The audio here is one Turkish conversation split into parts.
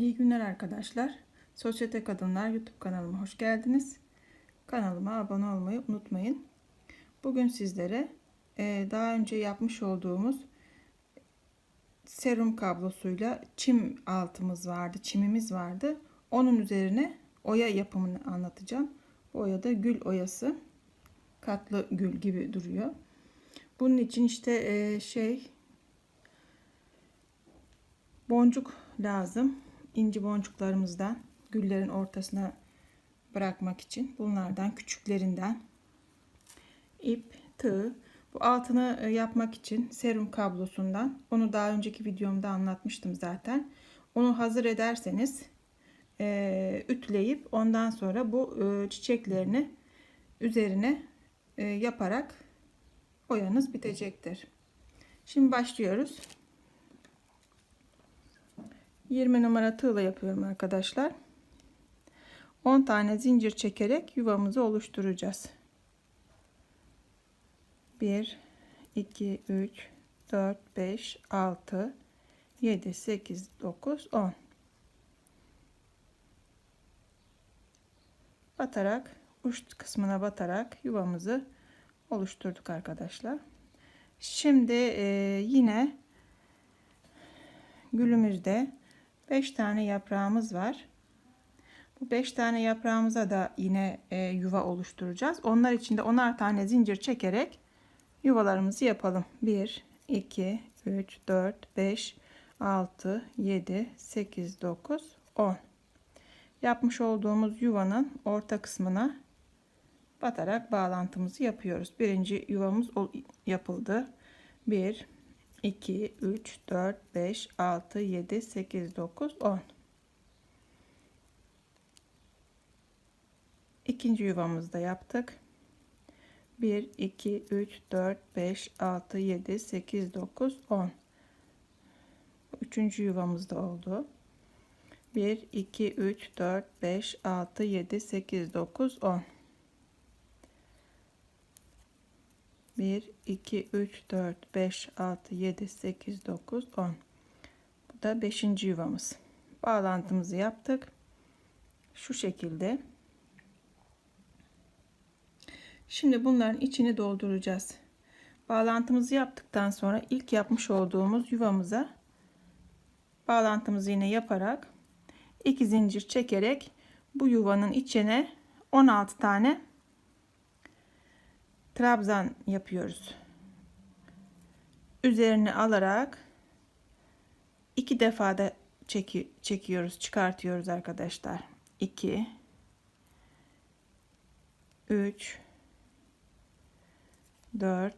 İyi günler arkadaşlar. Sosyete Kadınlar YouTube kanalıma hoş geldiniz. Kanalıma abone olmayı unutmayın. Bugün sizlere e, daha önce yapmış olduğumuz serum kablosuyla çim altımız vardı, çimimiz vardı. Onun üzerine oya yapımını anlatacağım. Bu oya da gül oyası. Katlı gül gibi duruyor. Bunun için işte e, şey boncuk lazım. İnci boncuklarımızdan güllerin ortasına bırakmak için bunlardan küçüklerinden ip, tığ. Bu altını e, yapmak için serum kablosundan onu daha önceki videomda anlatmıştım zaten. Onu hazır ederseniz e, ütleyip ondan sonra bu e, çiçeklerini üzerine e, yaparak oyanız bitecektir. Şimdi başlıyoruz. 20 numara tığla yapıyorum arkadaşlar. 10 tane zincir çekerek yuvamızı oluşturacağız. 1 2 3 4 5 6 7 8 9 10 batarak uç kısmına batarak yuvamızı oluşturduk arkadaşlar. Şimdi e, yine gülümüzde 5 tane yaprağımız var. Bu 5 tane yaprağımıza da yine e, yuva oluşturacağız. Onlar için de 10'ar tane zincir çekerek yuvalarımızı yapalım. 1 2 3 4 5 6 7 8 9 10 yapmış olduğumuz yuvanın orta kısmına batarak bağlantımızı yapıyoruz. Birinci yuvamız yapıldı. 1 2 3 4 5 6 7 8 9 10 ikinci yuvamızda yaptık. 1 2 3 4 5 6 7 8 9 10 üçüncü yuvamızda oldu. 1 2 3 4 5 6 7 8 9 10 1 2 3 4 5 6 7 8 9 10 bu da 5. yuvamız. Bağlantımızı yaptık. Şu şekilde. Şimdi bunların içini dolduracağız. Bağlantımızı yaptıktan sonra ilk yapmış olduğumuz yuvamıza bağlantımızı yine yaparak iki zincir çekerek bu yuvanın içine 16 tane trabzan yapıyoruz. Üzerine alarak iki defa da çeki, çekiyoruz, çıkartıyoruz arkadaşlar. 2 3 4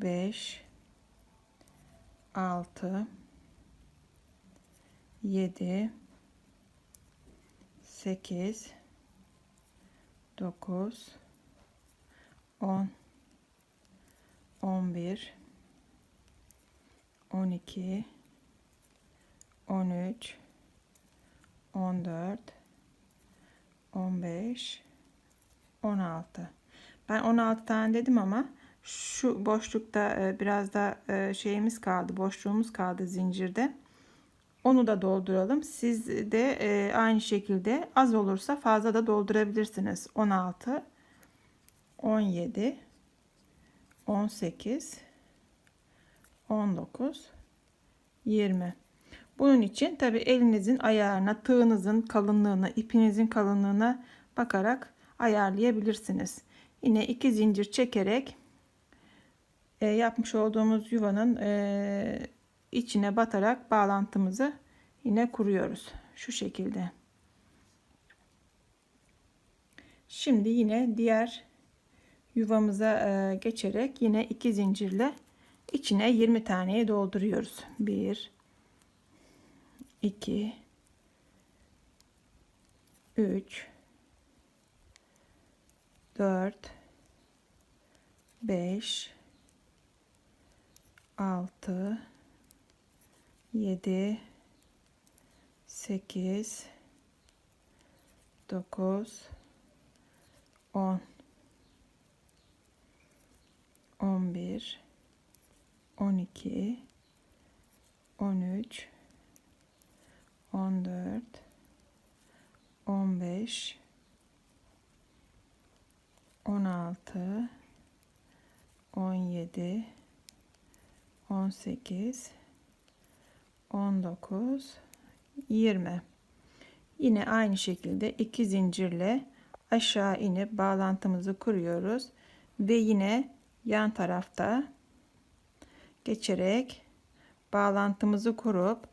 5 6 7 8 9 10 11 12 13 14 15 16 ben 16 tane dedim ama şu boşlukta e, biraz da e, şeyimiz kaldı boşluğumuz kaldı zincirde. Onu da dolduralım. Siz de e, aynı şekilde az olursa fazla da doldurabilirsiniz. 16 17 18 19 20 bunun için tabi elinizin ayarına tığınızın kalınlığına ipinizin kalınlığına bakarak ayarlayabilirsiniz. Yine iki zincir çekerek e, yapmış olduğumuz yuvanın e, içine batarak bağlantımızı yine kuruyoruz. Şu şekilde. Şimdi yine diğer yuvamıza e, geçerek yine iki zincirle içine 20 taneyi dolduruyoruz. 1 2 3 4 5 6 7 8 9 10 11 12 13 14 15 16 17 18 19 20 yine aynı şekilde iki zincirle aşağı inip bağlantımızı kuruyoruz ve yine yan tarafta geçerek bağlantımızı kurup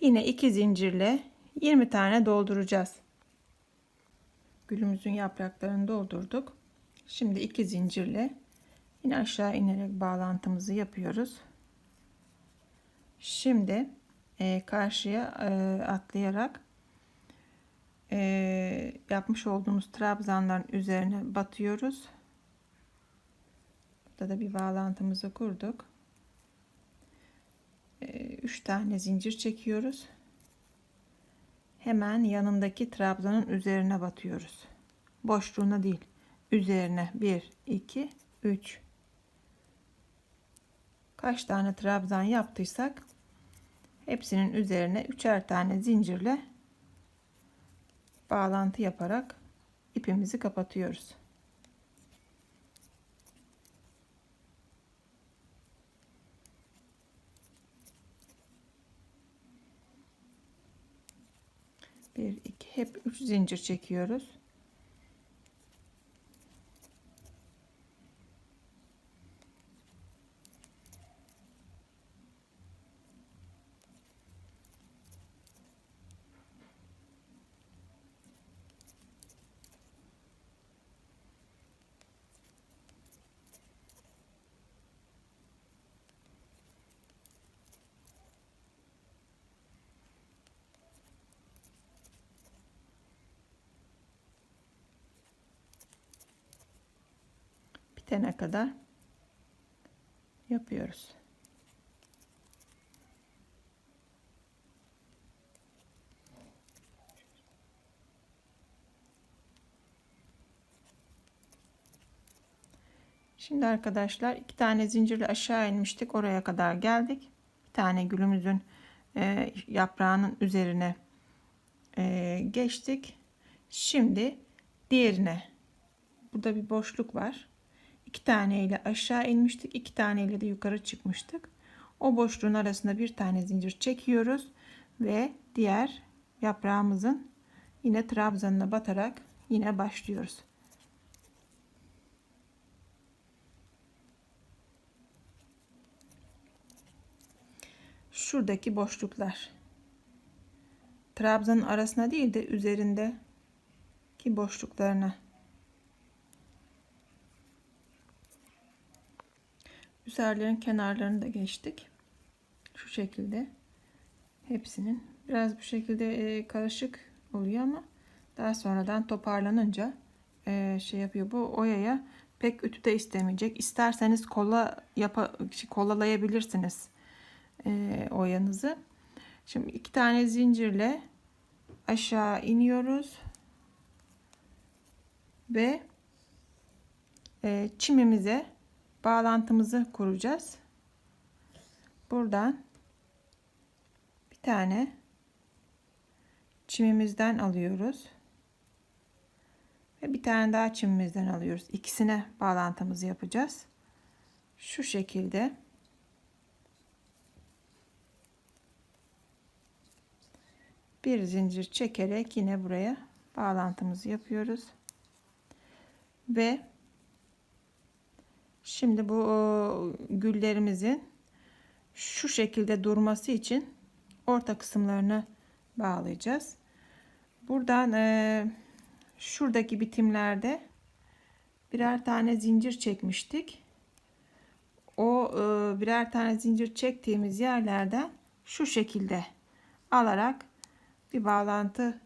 yine iki zincirle 20 tane dolduracağız. Gülümüzün yapraklarını doldurduk. Şimdi iki zincirle yine aşağı inerek bağlantımızı yapıyoruz. Şimdi e, karşıya e, atlayarak e, yapmış olduğumuz trabzanların üzerine batıyoruz. Burada da bir bağlantımızı kurduk. 3 tane zincir çekiyoruz. Hemen yanındaki trabzanın üzerine batıyoruz. Boşluğuna değil, üzerine 1 2 3 Kaç tane trabzan yaptıysak hepsinin üzerine üçer tane zincirle bağlantı yaparak ipimizi kapatıyoruz. Bir, iki, hep üç zincir çekiyoruz. Bitene kadar yapıyoruz. Şimdi arkadaşlar iki tane zincirle aşağı inmiştik. Oraya kadar geldik. Bir tane gülümüzün e, yaprağının üzerine e, geçtik. Şimdi diğerine burada bir boşluk var. İki tane ile aşağı inmiştik. iki tane ile de yukarı çıkmıştık. O boşluğun arasında bir tane zincir çekiyoruz ve diğer yaprağımızın yine trabzanına batarak yine başlıyoruz. Şuradaki boşluklar trabzanın arasına değil de üzerinde ki boşluklarına Üzerlerin kenarlarını da geçtik. Şu şekilde. Hepsinin. Biraz bu şekilde e, karışık oluyor ama daha sonradan toparlanınca e, şey yapıyor. Bu oyaya pek ütü de istemeyecek. İsterseniz kola yapa, şey, kolalayabilirsiniz e, oyanızı. Şimdi iki tane zincirle aşağı iniyoruz ve çimimize bağlantımızı kuracağız. Buradan bir tane çimimizden alıyoruz. Ve bir tane daha çimimizden alıyoruz. İkisine bağlantımızı yapacağız. Şu şekilde bir zincir çekerek yine buraya bağlantımızı yapıyoruz. Ve Şimdi bu güllerimizin şu şekilde durması için orta kısımlarını bağlayacağız. Buradan e, şuradaki bitimlerde birer tane zincir çekmiştik. O e, birer tane zincir çektiğimiz yerlerden şu şekilde alarak bir bağlantı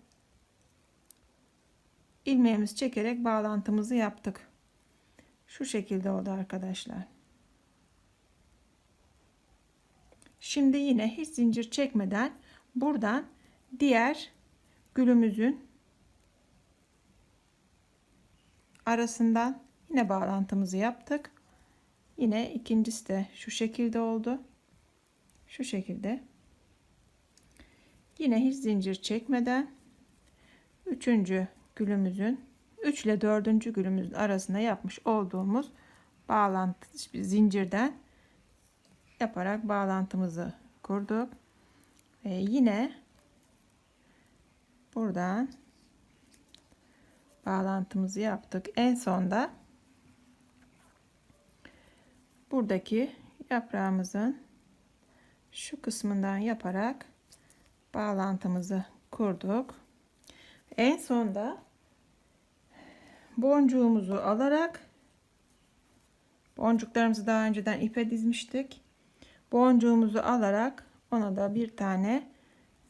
ilmeğimizi çekerek bağlantımızı yaptık. Şu şekilde oldu arkadaşlar. Şimdi yine hiç zincir çekmeden buradan diğer gülümüzün arasından yine bağlantımızı yaptık. Yine ikincisi de şu şekilde oldu. Şu şekilde. Yine hiç zincir çekmeden üçüncü gülümüzün 3 ile dördüncü gülümüzün arasında yapmış olduğumuz bağlantı zincirden yaparak bağlantımızı kurduk. Ve yine buradan bağlantımızı yaptık. En sonda buradaki yaprağımızın şu kısmından yaparak bağlantımızı kurduk. En sonda boncuğumuzu alarak boncuklarımızı daha önceden ipe dizmiştik. Boncuğumuzu alarak ona da bir tane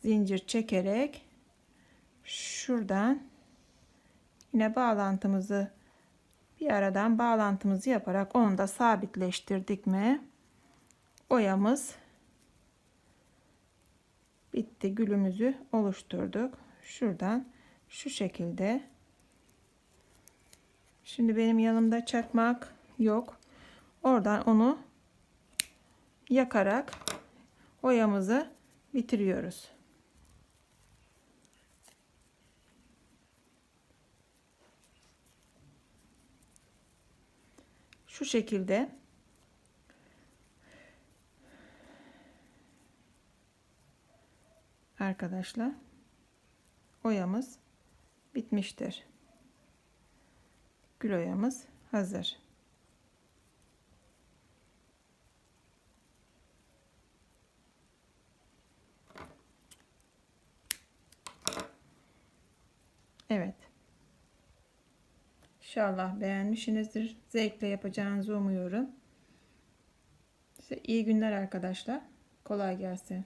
zincir çekerek şuradan yine bağlantımızı bir aradan bağlantımızı yaparak onu da sabitleştirdik mi oyamız bitti gülümüzü oluşturduk şuradan şu şekilde şimdi benim yanımda çakmak yok. Oradan onu yakarak oyamızı bitiriyoruz. Şu şekilde. Arkadaşlar oyamız bitmiştir. Gül oyamız hazır. Evet. İnşallah beğenmişsinizdir. Zevkle yapacağınızı umuyorum. Size iyi günler arkadaşlar. Kolay gelsin.